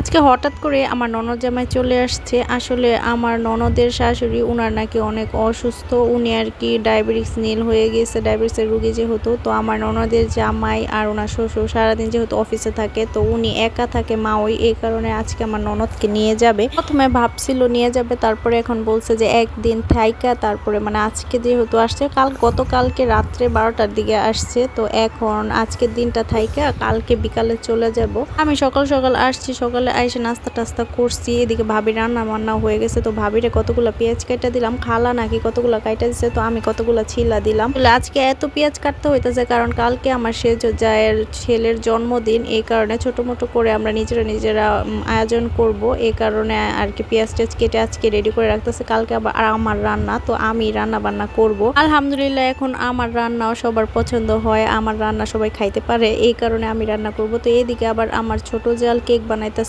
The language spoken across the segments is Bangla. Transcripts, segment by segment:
আজকে হঠাৎ করে আমার ননদ জামাই চলে আসছে। আসলে আমার ননদের শাশুড়ি, উনার নাকি অনেক অসুস্থ। উনি আর কি ডায়াবেটিস নীল হয়ে গেছে, ডায়াবেটিসের রুগী যেহেতু। তো আমার ননদের জামাই আর ওনার শ্বশুর সারাদিন যেহেতু অফিসে থাকে, তো উনি একা থাকে মা ওই এই কারণে আজকে আমার ননদকে নিয়ে যাবে। প্রথমে ভাবছিল নিয়ে যাবে, তারপরে এখন বলছে যে একদিন থাইকা, তারপরে মানে আজকে যেহেতু আসছে, কাল গতকালকে রাত্রে বারোটার দিকে আসছে। তো এখন আজকের দিনটা থাইকা, কালকে বিকালে চলে যাব। আমি সকাল সকাল আসছি, সকালে আইসে নাস্তা টাস্তা করছি, এদিকে ভাবি রান্না বান্না হয়ে গেছে। তো ভাবিরে কতগুলো পেঁয়াজ কাটা দিলাম, খালা নাকি কতগুলো কাটা দিছে, তো আমি কতগুলো ছিলা দিলাম। আজকে এত পেঁয়াজ কাটতে হইতেছে, কারণ কালকে আমার সে জায়ের ছেলের জন্মদিন, এই কারণে ছোট মোটো করে আমরা নিজেরা নিজেরা আয়োজন করব। এই কারণে আর কি পেঁয়াজ টেজ কেটে আজকে রেডি করে রাখতেছে। কালকে আবার আমার রান্না, তো আমি রান্না বান্না করব। আলহামদুলিল্লাহ, এখন আমার রান্নাও সবার পছন্দ হয়, আমার রান্না সবাই খাইতে পারে, এই কারণে আমি রান্না করব। তো এদিকে আবার আমার ছোট জাল কেক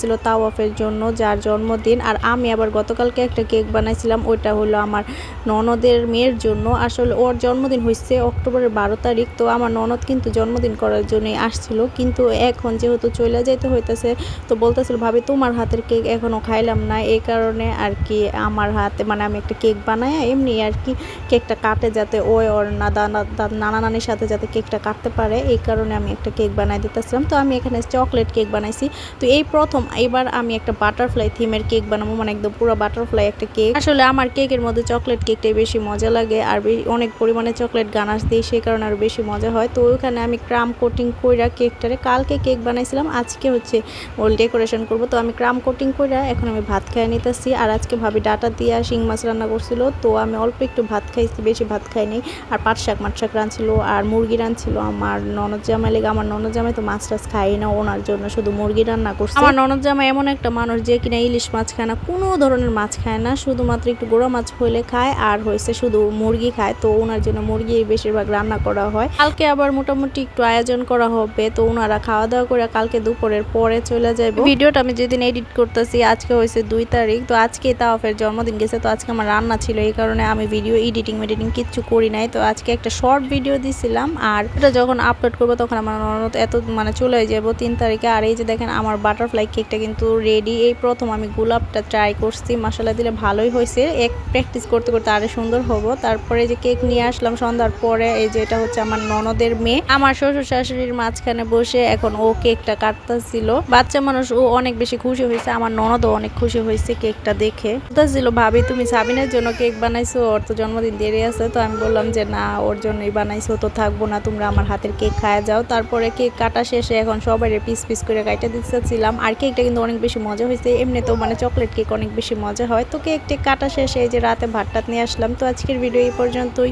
বানাইতেছিল তাওয়াফের জন্য, যার জন্মদিন। আর আমি আবার গতকালকে একটা কেক বানাইছিলাম, ওইটা হলো আমার ননদের মেয়ের জন্য। আসলে ওর জন্মদিন হয়েছে অক্টোবরের বারো তারিখ, তো আমার ননদ কিন্তু জন্মদিন করার জন্যই আসছিল। কিন্তু এখন যেহেতু চলে যাইতে হইতেছে, তো বলতেছিল, ভাবি, তোমার হাতের কেক এখনও খাইলাম না। এই কারণে আর কি আমার হাতে মানে আমি একটা কেক বানাই, এমনি আর কি কেকটা কাটে যাতে ওই ওর নাদা- নানা নানির সাথে যাতে কেকটা কাটতে পারে। এই কারণে আমি একটা কেক বানাই দিতেছিলাম। তো আমি এখানে চকলেট কেক বানাইছি। তো এই প্রথম এবার আমি একটা বাটারফ্লাই থিমের কেক বানাবো মানে একদম পুরো বাটারফ্লাই একটা কেক আসলে আমার কেকের মধ্যে চকলেট কেকটাই বেশি মজা লাগে, আর অনেক পরিমাণে চকলেট গানাশ দিই সেই কারণে আরও বেশি মজা হয়। তো ওইখানে আমি ক্রাম কোটিং কইরা কেকটারে কালকে কেক বানাইছিলাম, আজকে হচ্ছে ওল ডেকোরেশন করব। তো আমি ক্রাম কোটিং কইরা এখন আমি ভাত খাই নিতেছি, আর আজকে ভাবি ডাটা দিয়ে শিং মাছ রান্না করছিল, তো আমি অল্প একটু ভাত খাইছি, বেশি ভাত খাইনি আর পাট শাক মাট শাক রাঁধছিল, আর মুরগি রাঁধছিল। আমার ননদ জামাই লেগে, আমার ননদ জামাই তো মাছ টাছ খাই না, ওনার জন্য শুধু মুরগি রান্না করছে। আমার ননদ জামাই এমন একটা মানুষ যে কিনা ইলিশ মাছ খায় না, কোনো ধরনের মাছ খায় না, শুধুমাত্র একটু গোড়া মাছ হইলে খায় আর হয়েছে শুধু মুরগি খায়। তো ওনার জন্য মুরগি বেশিরভাগ রান্না করা হয়। কালকে আবার মোটামুটি একটু আয়োজন করা হবে, তো ওনারা খাওয়া দাওয়া করে কালকে দুপুরের পরে চলে যাবে ভিডিওটা আমি যেদিন এডিট করতেছি, আজকে হয়েছে দুই তারিখ, তো আজকে তাওয়াফের জন্মদিন গেছে, তো আজকে আমার রান্না ছিল এই কারণে আমি ভিডিও এডিটিং মেডিটিং কিচ্ছু করি নাই। তো আজকে একটা শর্ট ভিডিও দিছিলাম আর এটা যখন আপলোড করব তখন আমার ননদ এত মানে চলে যাব তিন তারিখে। আর এই যে দেখেন আমার বাটারফ্লাই কেকটা কিন্তু রেডি এই প্রথম আমি গোলাপটা ট্রাই করছি। মশলা দিলে ভালোই হয়েছে। এক প্র্যাকটিস করতে করতে আরও সুন্দর হব। তারপরে যে কেক নিয়ে আসলাম সন্ধ্যার পরে, এই যে এটা হচ্ছে আমার ননদের মেয়ে। আমার শ্বশুর শাশুড়ির মাঝখানে বসে এখন ও কেকটা কাটতেছিল। বাচ্চা মানুষ ও অনেক বেশি খুশি হয়েছে। আমার ননদও অনেক খুশি হয়েছে কেকটা দেখে। বলতেছিল, ভাবি, তুমি সাবিনের জন্য কেক বানাইছো? ওর তো জন্মদিন দেরি আছে। তো আমি বললাম যে, না, ওর জন্যই বানাইছো, তো থাকব না। তোমরা আমার হাতের কেক খায়া যাও। তারপরে কেক কাটা শেষে এখন সবাই পিস পিস করে কাইটা দিচ্ছিলাম আর কেকটা কিন্তু অনেক বেশি মজা হয়েছে। এমনিতেও মানে চকলেট কেক অনেক বেশি মজা হয়। তো কেকটি কাটা শেষে এই যে রাতে ভাতটাত নিয়ে আসলাম। তো আজকের ভিডিও এই পর্যন্তই।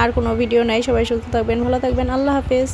আর কোনো ভিডিও নাই। সবাই সুস্থ থাকবেন, ভালো থাকবেন। আল্লাহ হাফেজ।